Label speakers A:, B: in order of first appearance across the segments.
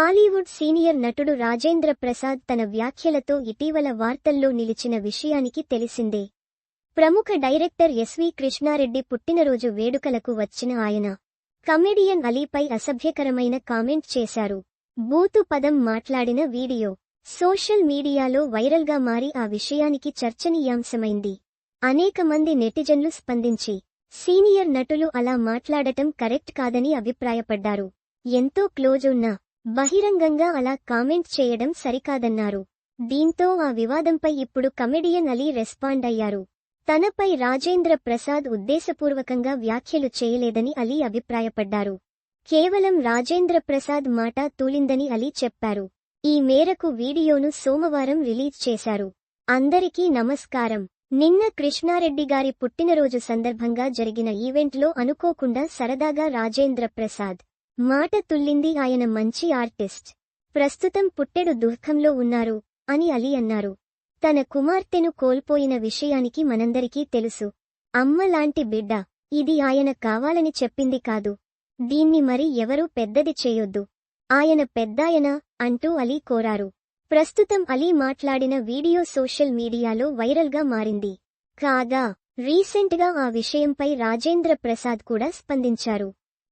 A: Tollywood senior నటుడు రాజేంద్ర ప్రసాద్ తన వ్యాఖ్యలతో ఇటీవల వార్తల్లో నిలిచిన విషయానికి తెలిసిందే. ప్రముఖ డైరెక్టర్ ఎస్వి కృష్ణారెడ్డి పుట్టినరోజు వేడుకలకు వచ్చిన ఆయన. కమెడియన్ అలీపై అసభ్యకరమైన కామెంట్ చేశారు. బూతు పదం మాట్లాడిన వీడియో. సోషల్ మీడియాలో వైరల్గా మారి ఆ విషయానికి చర్చనీయాంశమైంది. అనేక మంది నెటిజన్లు స్పందించి సీనియర్ నటులు అలా మాట్లాడటం కరెక్ట్ కాదని అభిప్రాయపడ్డారు. ఎంతో క్లోజ్ ఉన్నా బహిరంగంగా అలా కామెంట్ చేయడం సరికాదన్నారు. దీంతో ఆ వివాదంపై ఇప్పుడు కమెడియన్ అలీ రెస్పాండ్ అయ్యారు. తనపై రాజేంద్ర ప్రసాద్ ఉద్దేశపూర్వకంగా వ్యాఖ్యలు చేయలేదని అలీ అభిప్రాయపడ్డారు. కేవలం రాజేంద్ర ప్రసాద్ మాట తూలిందని అలీ చెప్పారు. ఈ మేరకు వీడియోను సోమవారం రిలీజ్ చేశారు. అందరికీ నమస్కారం. నిన్న కృష్ణారెడ్డి గారి పుట్టినరోజు సందర్భంగా జరిగిన ఈవెంట్లో అనుకోకుండా సరదాగా రాజేంద్ర ప్రసాద్ మాట తుల్లింది ఆయన మంచి ఆర్టిస్ట్. ప్రస్తుతం పుట్టెడు దుఃఖంలో ఉన్నారు అని అలీ అన్నారు. తన కుమార్తెను కోల్పోయిన విషయానికి మనందరికీ తెలుసు. అమ్మ లాంటి బిడ్డ ఇది ఆయన కావాలని చెప్పింది కాదు. దీన్ని మరి ఎవరూ పెద్దది చేయొద్దు. ఆయన పెద్దాయన అంటూ అలీ కోరారు. ప్రస్తుతం అలీ మాట్లాడిన వీడియో సోషల్ మీడియాలో వైరల్గా మారింది. కాగా రీసెంట్గా ఆ విషయంపై రాజేంద్ర ప్రసాద్ కూడా స్పందించారు.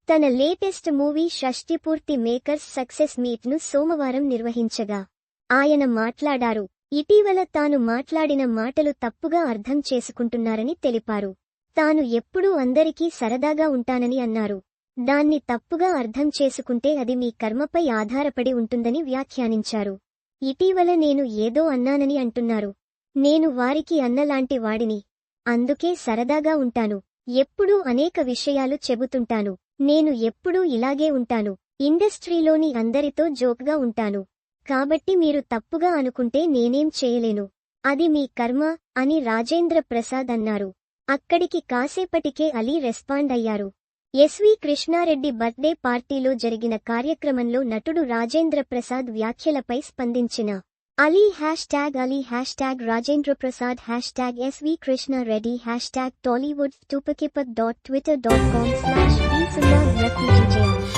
A: తన latest movie Shashtipoorthi makers success మీట్ను సోమవారం నిర్వహించగా ఆయన మాట్లాడారు. ఇటీవల తాను మాట్లాడిన మాటలు తప్పుగా అర్థం చేసుకుంటున్నారని తెలిపారు. తాను ఎప్పుడూ అందరికీ సరదాగా ఉంటానని అన్నారు. దాన్ని తప్పుగా అర్థం చేసుకుంటే అది మీ కర్మపై ఆధారపడి ఉంటుందని వ్యాఖ్యానించారు. ఇటీవల నేను ఏదో అన్నానని అంటున్నారు. నేను వారికి అన్నలాంటి వాడిని. అందుకే సరదాగా ఉంటాను. ఎప్పుడూ అనేక విషయాలు చెబుతుంటాను. నేను ఎప్పుడూ ఇలాగే ఉంటాను. ఇండస్ట్రీలోని అందరితో జోక్గా ఉంటాను. కాబట్టి మీరు తప్పుగా అనుకుంటే నేనేం చేయలేను. అది మీ కర్మ అని రాజేంద్ర ప్రసాద్ అన్నారు. అక్కడికి కాసేపటికే అలీ రెస్పాండ్ అయ్యారు. ఎస్వి కృష్ణారెడ్డి బర్త్డే పార్టీలో జరిగిన కార్యక్రమంలో నటుడు రాజేంద్ర ప్రసాద్ వ్యాఖ్యలపై స్పందించిన Ali hashtag Ali hashtag Rajendra Prasad hashtag SV Krishna Reddy hashtag Tollywood stupakipad.twitter.com slash V Refugee